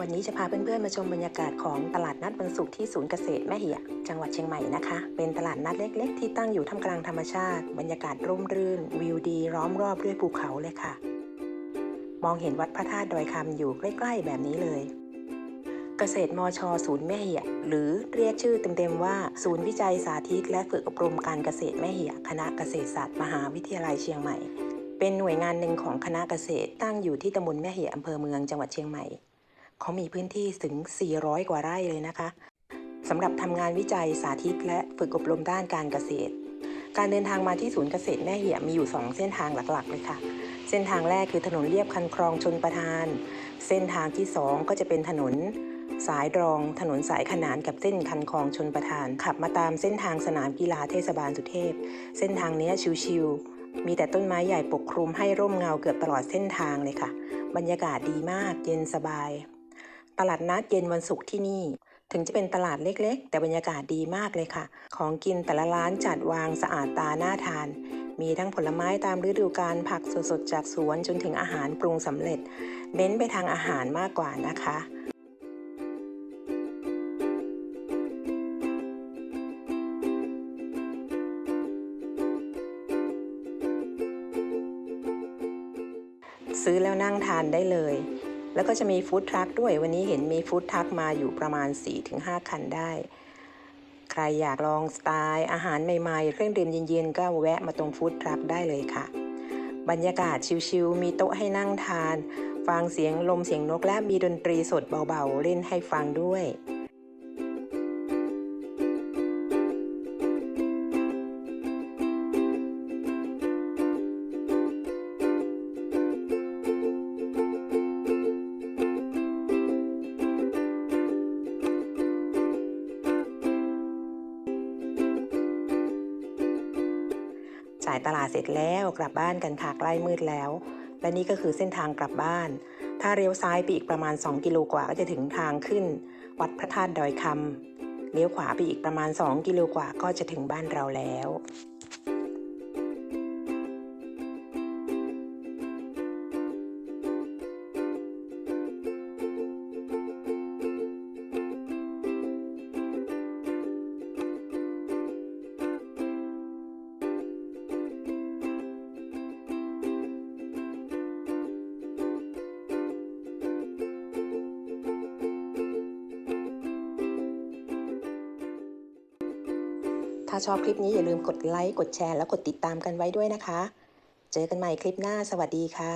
วันนี้จะพาเพื่อนๆมาชมบรรยากาศของตลาดนัดวันศุกร์ที่ศูนย์เกษตรแม่เหียจังหวัดเชียงใหม่นะคะ เป็นตลาดนัดเล็กๆ ที่ตั้งอยู่ท่ามกลางธรรมชาติ บรรยากาศร่มรื่น วิวดีล้อมรอบด้วยภูเขาเลยค่ะ มองเห็นวัดพระธาตุดอยคำอยู่ใกล้ๆ แบบนี้เลย เกษตรมชศูนย์แม่เหียหรือเรียกชื่อเต็มๆว่า ศูนย์วิจัยสาธิต และฝึกอบรมการเกษตรแม่เหียคณะเกษตรศาสตร์มหาวิทยาลัยเชียงใหม่ เป็นหน่วยงานหนึ่งของคณะเกษตรตั้งอยู่ที่ตำบลแม่เหียอำเภอเมืองจังหวัดเชียงใหม่ เขามีพื้นที่ถึง 400 กว่าไร่เลยนะคะสำหรับทำงานวิจัยสาธิตและฝึกอบรมด้านการเกษตร การเดินทางมาที่ศูนย์เกษตรแม่เหี่ยมีอยู่ 2 เส้นทางหลักๆ เลยค่ะ เส้นทางแรกคือถนนเลียบคันคลองชนประทาน เส้นทางที่ 2 ก็จะเป็นถนนสายรองถนนสายขนานกับเส้นคันคลองชนประทาน ขับมาตามเส้นทางสนามกีฬาเทศบาลสุเทพ เส้นทางนี้ชิวๆมีแต่ต้นไม้ใหญ่ปกคลุมให้ร่มเงาเกือบตลอดเส้นทางเลยค่ะ บรรยากาศดีมากเย็นสบาย ตลาดนัดเย็นวันศุกร์ที่นี่ ถึงจะเป็นตลาดเล็กๆ แต่บรรยากาศดีมากเลยค่ะ ของกินแต่ละร้านจัดวางสะอาดตาน่าทาน มีทั้งผลไม้ตามฤดูกาลผักสดๆจากสวนจนถึงอาหารปรุงสำเร็จ เน้นไปทางอาหารมากกว่านะคะซื้อแล้วนั่งทานได้เลย แล้วก็จะมีฟู้ดทรัคด้วยวันนี้เห็นมีฟู้ดทรัคมาอยู่ประมาณ 4-5 คันได้ ใครอยากลองสไตล์อาหารใหม่ๆ เครื่องดื่มเย็นๆ ก็แวะมาตรงฟู้ดทรัคได้เลยค่ะ บรรยากาศชิลๆ มีโต๊ะให้นั่งทาน ฟังเสียงลมเสียงนกและมีดนตรีสดเบาๆ เล่นให้ฟังด้วย จ่ายตลาดเสร็จแล้วกลับบ้านกันค่ะใกล้มืดแล้ว และนี่ก็คือเส้นทางกลับบ้าน ถ้าเลี้ยวซ้ายไปอีกประมาณ 2 กิโลกว่าก็จะถึงทางขึ้น วัดพระธาตุดอยคำเลี้ยวขวาไปอีกประมาณ 2 กิโลกว่าก็จะถึงบ้านเราแล้ว ถ้าชอบคลิปนี้อย่าลืมกดไลค์ กดแชร์ แล้วกดติดตามกันไว้ด้วยนะคะ เจอกันใหม่คลิปหน้า สวัสดีค่ะ